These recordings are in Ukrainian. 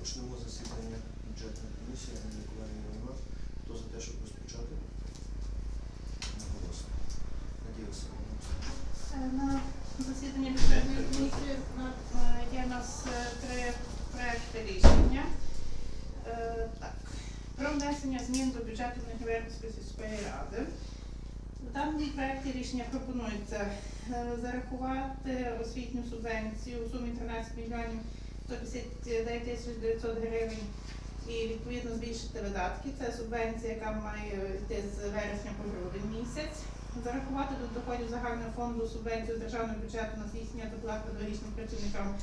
Почнемо засідання бюджетної комісії. Анна Миколаївна нема. Хто за те, щоб розпочати? Наголосно. Надія Васильівна. Е, На засіданні бюджетної комісії е, є у нас е, три проекти рішення. Е, Так. Про внесення змін до бюджету Нігерської сільської ради. В даному проекті рішення пропонується е, зарахувати освітню субвенцію у сумі 13 мільйонів 159 тисяч 900 гривень і відповідно збільшити видатки. Це субвенція, яка має йти з вересня по грудень місяць. Зарахувати до доходів загального фонду субвенцію державного бюджету на здійснення доплат педагогічним працівникам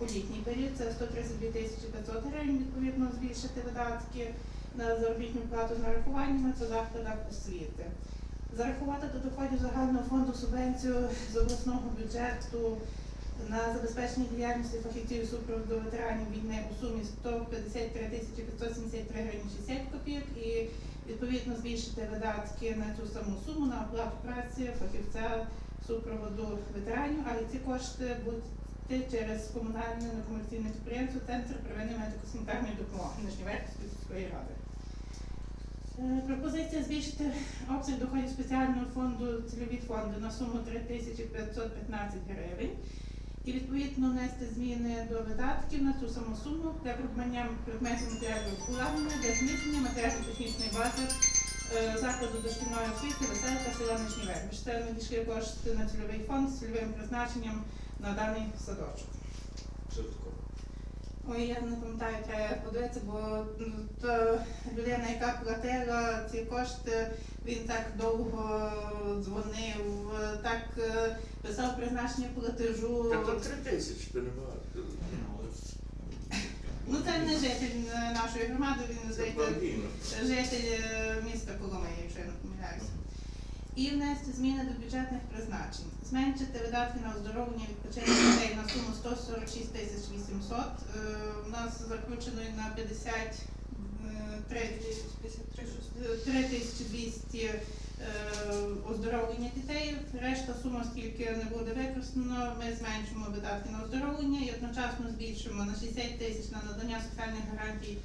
у літній період. Це 132 тисячі 500 гривень, відповідно збільшити видатки на заробітну плату з нарахуваннями це закладах освіти. Зарахувати до доходів загального фонду субвенцію з обласного бюджету на забезпечення діяльності фахівців супроводу ветеранів війни у сумі 153 тисячі 573 гривень 60 копійок і відповідно збільшити видатки на цю саму суму на оплату праці фахівця супроводу ветеранів, але ці кошти будуть через комунальне некомерційне підприємство Центр первинної медико-санітарної допомоги Нижньоверхівської сільської ради. Е, Пропозиція збільшити обсяг доходів спеціального фонду цільові фонди на суму 3515 гривень і відповідно внести зміни до видатків на цю саму суму для придбання предметів матеріалів обладнання для зміцнення матеріально-технічної бази е, закладу дошкільної освіти веселка села Нижній. Це надійшли кошти на цільовий фонд з цільовим призначенням на даний садочок. Швидко. Ой, я не пам'ятаю, треба подивитися, бо то людина, яка платила ці кошти, він так довго дзвонив, так е, писав призначення платежу. Так то три тисячі, то. Ну це не житель е, нашої громади, він житель е, міста Коломиї, якщо я не помиляюся. І внести зміни до бюджетних призначень. Зменшити видатки на оздоровлення і відпочинок дітей на суму 146 тисяч 800. Е, У нас заключено на 53 3 тисячі 200 е, оздоровлення дітей. Решта сума, скільки не буде використано, ми зменшимо видатки на оздоровлення і одночасно збільшимо на 60 тисяч на надання соціальних гарантій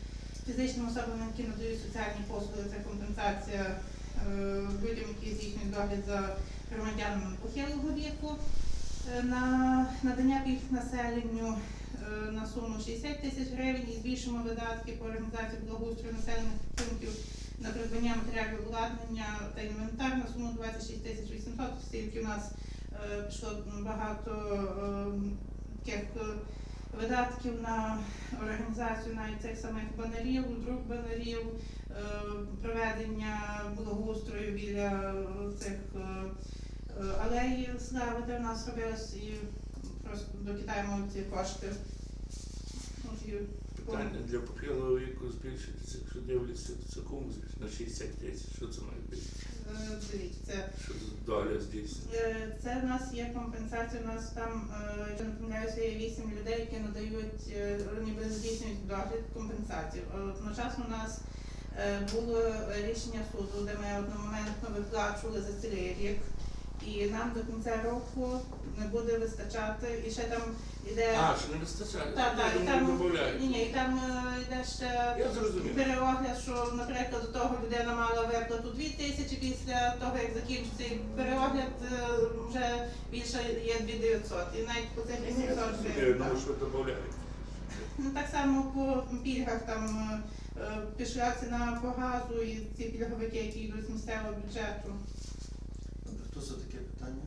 фізичним особам, які надають соціальні послуги. Це компенсація е, людям, які здійснюють догляд за громадянами похилого віку. Е, На надання пільг населенню е, на суму 60 тисяч гривень і збільшимо видатки по організації благоустрою населених пунктів на придбання матеріалів обладнання та інвентар на суму 26 тисяч 800, оскільки у нас е, пішло багато е, таких е, видатків на організацію навіть цих самих банерів, друг банерів, е, проведення благоустрою біля цих е, е, алеї слави, де в нас робилось, і просто докидаємо ці кошти. Питання для похилого віку збільшитися, якщо дивляться, це кому на 60 тисяч. Що це має бути? е, дивіться. Що доля здійснює? Е, Це в нас є компенсація. У нас там, е, якщо не помиляюся, є вісім людей, які надають, е, ніби здійснюють догляд компенсацію. Е, Одночасно у нас е, було рішення суду, де ми одномоментно виплачували за цілий рік. І нам до кінця року не буде вистачати. І ще там іде А, що не вистачає? Так, так, і там- ні, ні, і там е, йде ще переогляд, що, наприклад, до того людина мала виплату 2 тисячі, після того, як закінчиться переогляд, е, вже більше є 2900. І навіть по цих 800 Я гривень. Ну, так само по пільгах там е, е, пішла ціна по газу і ці пільговики, які йдуть з місцевого бюджету. Добре, хто за таке питання?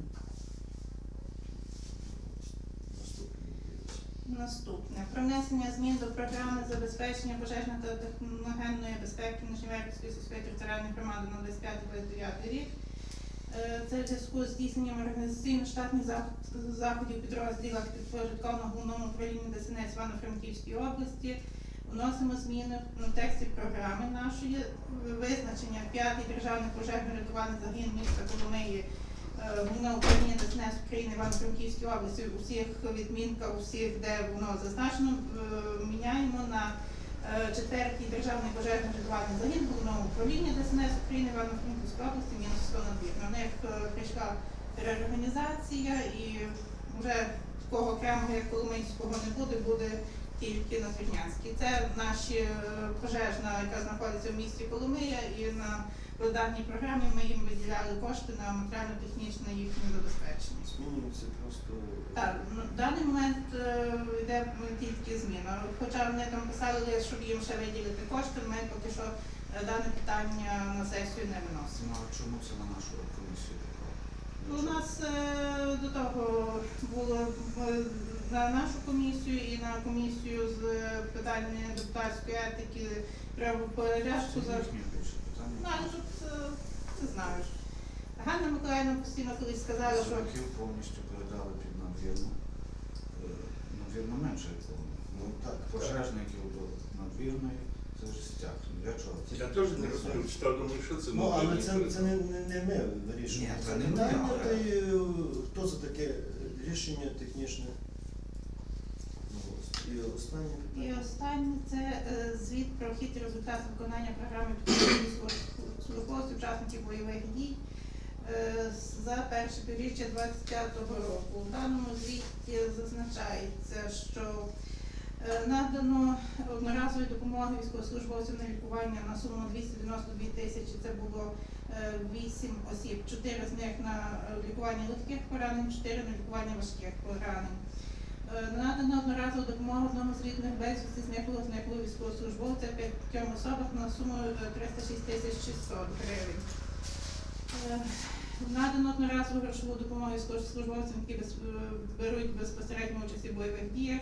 Наступне. Про внесення змін до програми забезпечення пожежної та техногенної безпеки Нижньоверхівської сільської територіальної громади на 25-29 рік. Е, Це в зв'язку з здійсненням організаційно-штатних заходів підрозділах підпорядкованого головному управління ДСНС Івано-Франківській області. Вносимо зміни в тексті програми нашої визначення п'ятий державний пожежно-рятувальний загін міста Коломиї Е, Головне управління ДСНС України Івано-Франківській області у всіх відмінках, усіх, де воно зазначено, е, міняємо на е, четвертій державний пожежний рятувальний загін головного управління ДСНС України Івано-Франківської області мінус 100 на двір. На них е, прийшла реорганізація і вже такого окремого як Коломийського не буде, буде тільки на Звірнянській. Це наші е, пожежна, яка знаходиться в місті Коломия, і на даній програмі ми їм виділяли кошти на матеріально-технічне їхнє забезпечення. Змінюється просто. Так, ну, в даний момент е, йде тільки зміна. Хоча вони там писали, щоб їм ще виділити кошти, ми поки що е, дане питання на сесію не виносимо. Ну, а чому це на нашу комісію? Ну, У нас е, до того було е, на нашу комісію і на комісію з питань депутатської етики треба порядку Це за. питання. Ну, але тут е, ти знаєш. Ганна Миколаївна постійно колись сказала, що Сороків повністю передали під надвірну. Е, Надвірна менше як повно. Ну так. Пожежників до надвірної, це ж стяг. Ну, Для чого? Це Я теж не розумію, читав, думаю, що це Ну, але це, це не, не, не ми вирішуємо. Ні, це це не ми, питання, але- та й, е, хто за таке рішення технічне? І останнє І останнє це е, звіт про хід і результати виконання програми підтримки учасників бойових дій е, за перше півріччя 25-го року. У даному звіті зазначається, що е, надано одноразової допомоги військовослужбовцям на лікування на суму 292 тисячі. Це було 8 осіб, 4 з них на лікування легких поранень, 4 на лікування важких поранень. Е, Надано одноразову допомогу одному з рідних безвісти зниклого зниклого військовослужбовця п'ятьом особам на суму е, 306 тисяч 600 гривень. Е, Надано одноразову грошову допомогу військовослужбовцям, які е, беруть безпосередньо участь у бойових діях.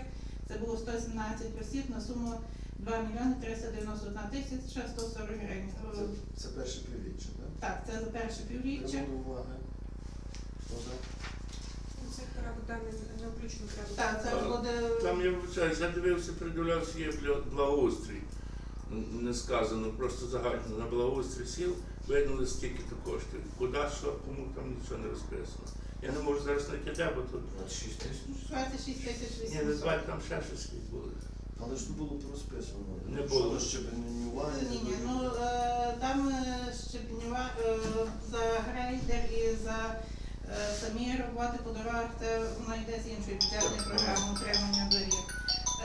Це було 117 осіб на суму 2 мільйони 391 тисяча 140 гривень. Е, Це, це перше півріччя, так? Так, це за перше півріччя. Уваги. Хто за? Це порядок денний не включено порядок. Так, це Так. буде Там я вибачаюсь, я дивився, придивлявся, є бля- благоустрій. Н- Не сказано, просто загально на благоустрій сіл видали стільки-то коштів. Куди, що, кому там нічого не розписано. Я не можу зараз знайти де, бо тут 26 тисяч. 26 тисяч ні, не 800. звать, там ще щось було. Але ж було розписано. Не було. Щодо щебенювання. Ні, ні, ну е, там е, щебенюва е, за грейдер і за самі роботи по дорогах, це воно йде з іншої бюджетної програми утримання доріг.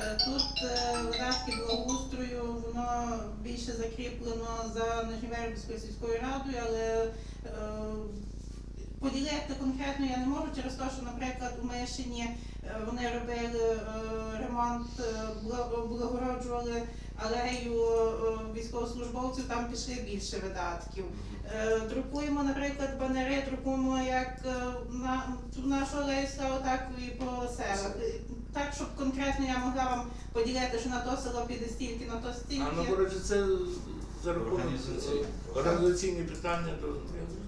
Е, Тут е, видатки благоустрою, воно більше закріплено за Нижньовербською сільською радою, але Поділяти конкретно я не можу через те, що, наприклад, у Мишині е, вони робили облагороджували алею військовослужбовців, там пішли більше видатків. Е, Друкуємо, наприклад, банери, друкуємо як е, на ту нашу алею стало, так і по селах. Так, щоб конкретно я могла вам поділити, що на то село піде стільки, на то А стільки. ну, коротше, це за рахунок Організаційні. е, питання, то я зрозумів.